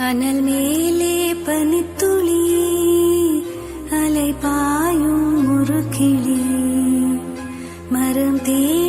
அனல் மேலே பனித்துளி அலை பாயும் ஒரு கிளி மரம் தேடும்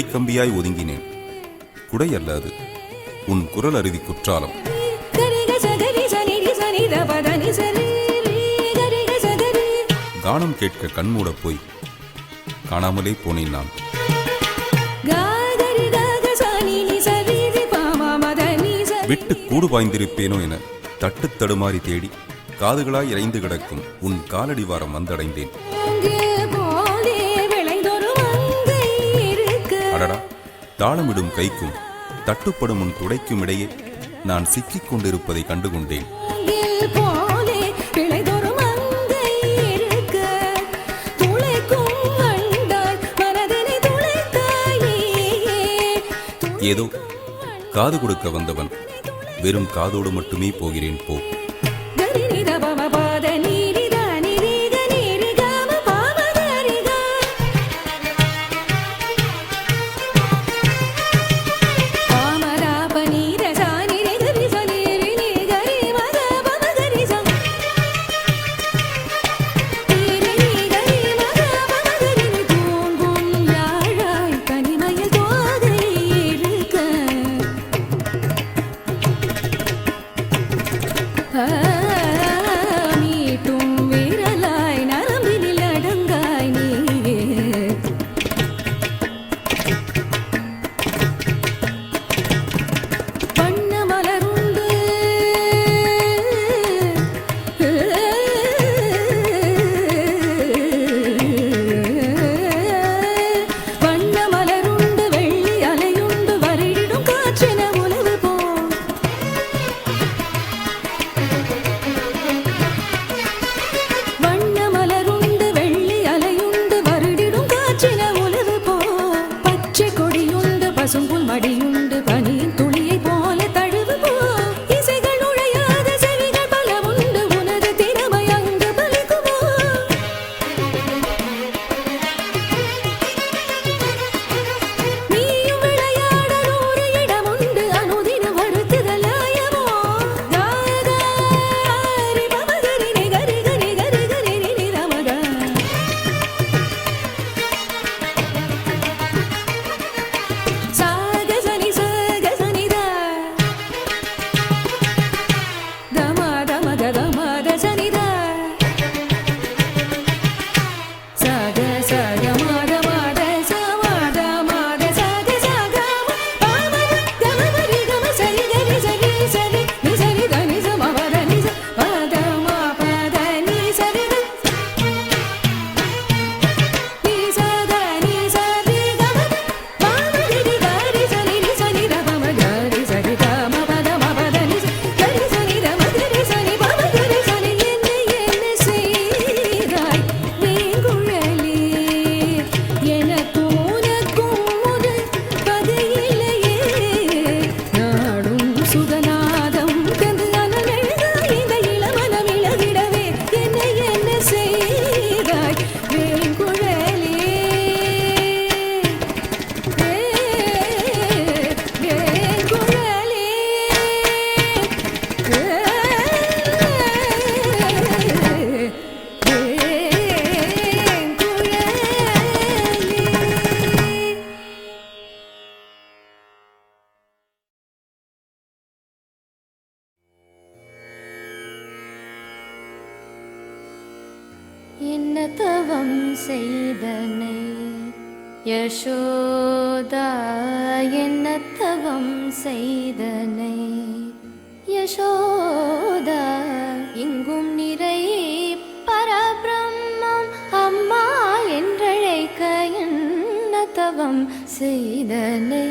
குடைக்கம்பியாய் ஒதுங்கினேன். குடை அல்லாது உன் குரல் அருவி குற்றாலம். கானம் கேட்க கண்மூடப் போய் காணாமலே போனேன் நான். விட்டு கூடு வாய்ந்திருப்பேனோ என தட்டு தடுமாறி தேடி காதுகளாய் இறைந்து கிடக்கும் உன் காலடிவாரம் வந்தடைந்தேன். தாளமிடும் கைக்கும் தட்டுப்படும் முன் துடைக்கும் இடையே நான் சிக்கிக் கொண்டிருப்பதை கண்டுகொண்டேன். ஏதோ காது கொடுக்க வந்தவன் வெறும் காதோடு மட்டுமே போகிறேன் போ. யசோதா என்ன தவம் செய்தனை? யசோதா இங்கும் நிறை பரபிரம்மம் அம்மா என்றழைக்க என்ன தவம் செய்தனை?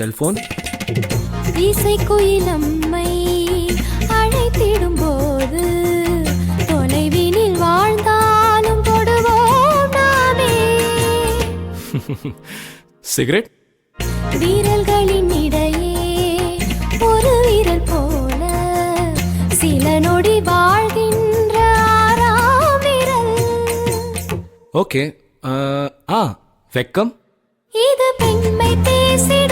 செல்போன். இசைக்குயிலம்மை அழைத்திடும் போது தொலைவினில் வாழ்ந்தாலும் தொடுவோம் நாமே. சிகரெட் வீரல்களின் இடையே ஒரு வீரல் போல சில நொடி வாழ்கின்ற ஆறாம் விரல். ஓகே ஆ வெக்கம். இது பெண்மை பேசிடும்.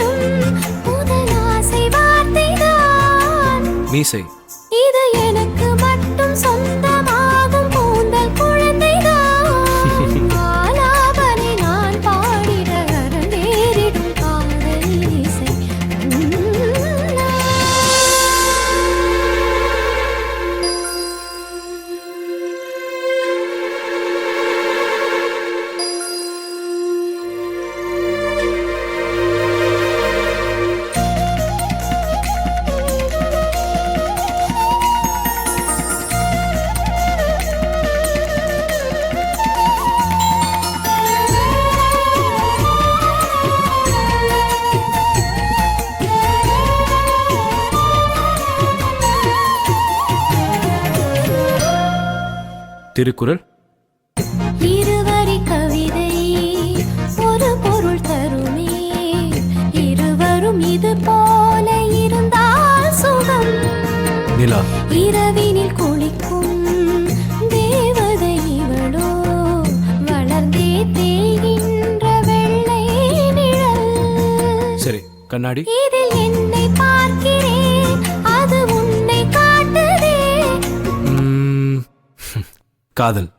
me Missy. திருக்குறள். இருவரி கவிதை ஒரு பொருள் தருமே. இருவரும் இது போல இருந்தால் சுகம். நிலா. இரவினில் குளிக்கும் தேவதை இவளோ வளர்ந்தே தேய்கின்ற வெள்ளை நிழல். சரி கண்ணாடி. இதில் என்னை பார்க்கிறேன். காதல்.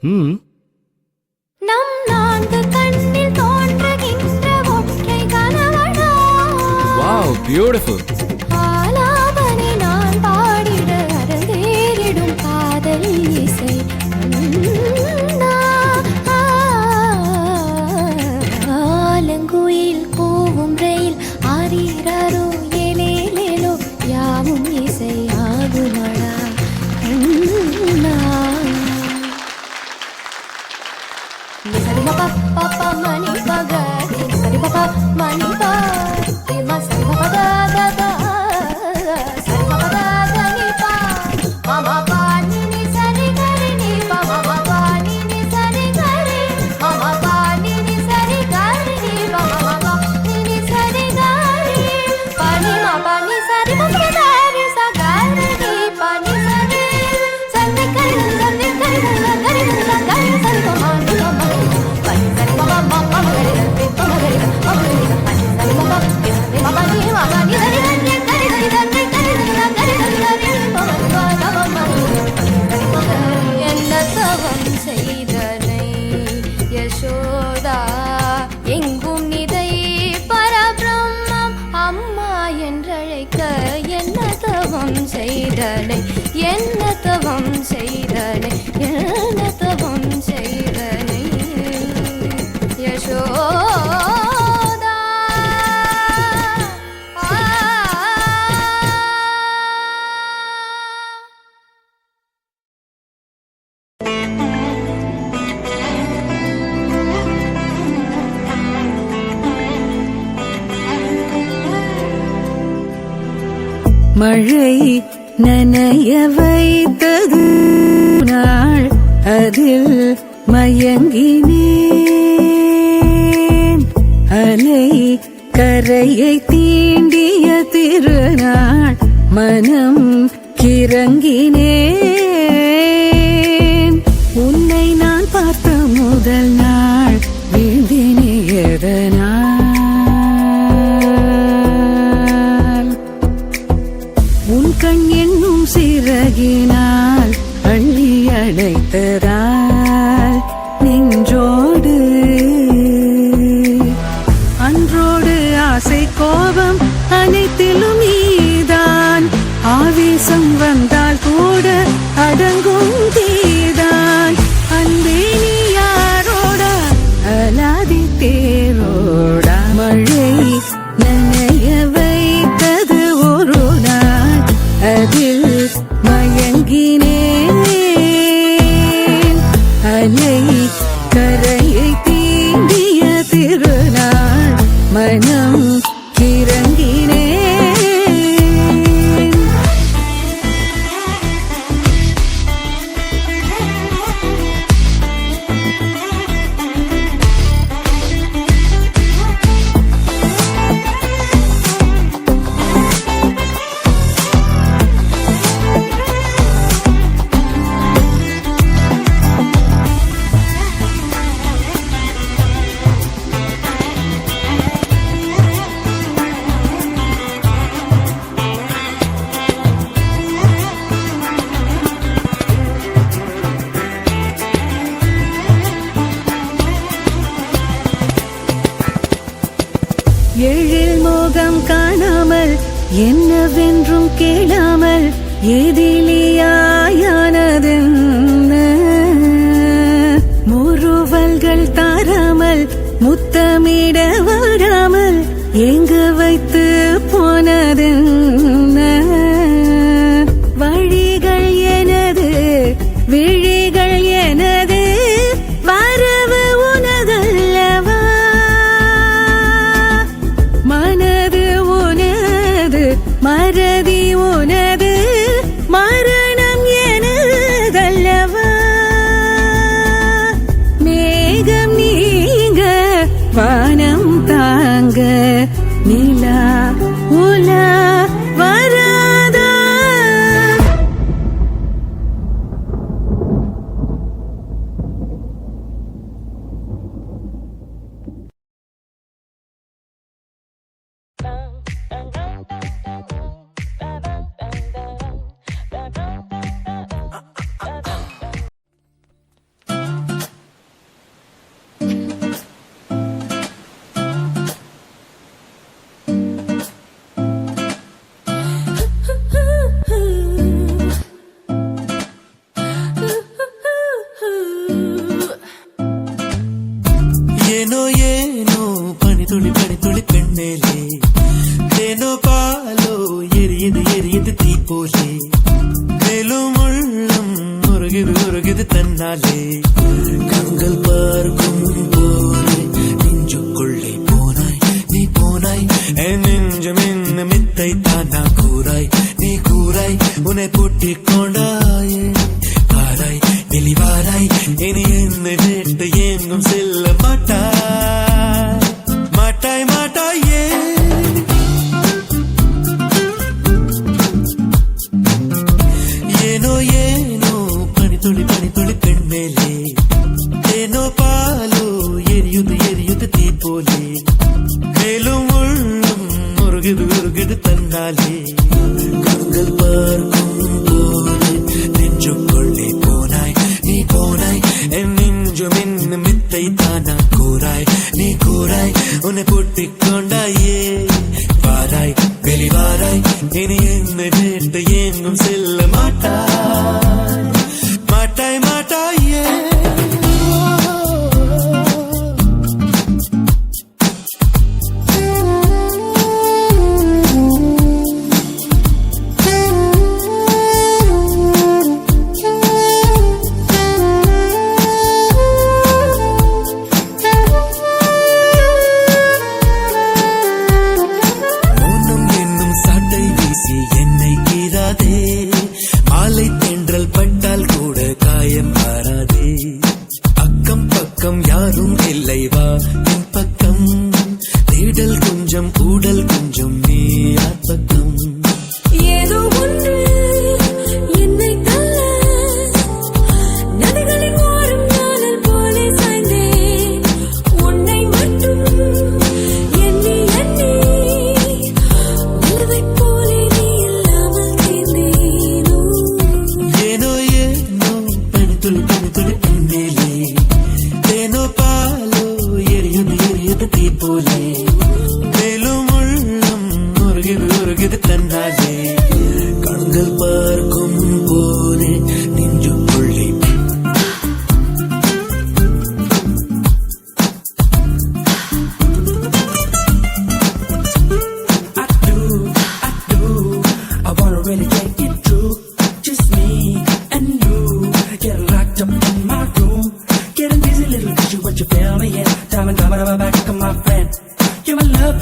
ம். நம் நான்கு கண்ணில் தோன்றுகின்ற ஒற்றை கணவனா? Wow beautiful. மழை நனைய வைத்தது. நாள் அதில் மயங்கினேன். அலை கரையை தீண்டிய திருநாள் மனம் கிறங்கினேன். te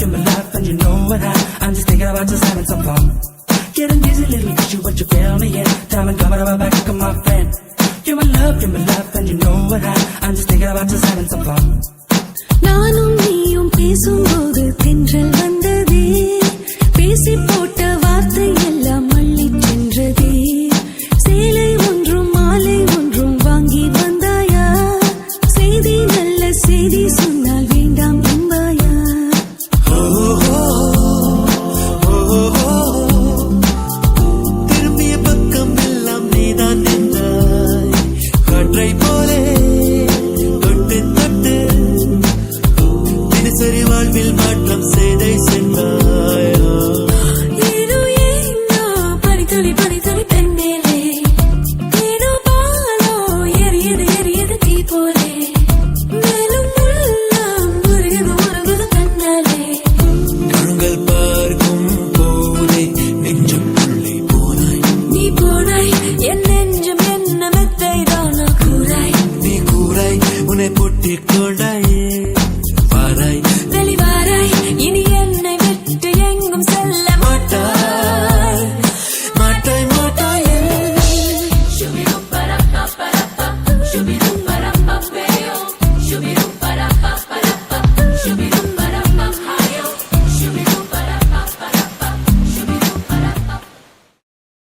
You're my love, you're my life, and you know what I. I'm just thinking about just having some fun. Getting dizzy, little cause you what you feel me in. Diamond coming on my back, come my friend. You're my love, you're my life, and you know what I. I'm just thinking about just having some fun. நானும் நீயும் பேசும்போது தென்றல் வந்ததே பேசி போட்ட வார்த்தை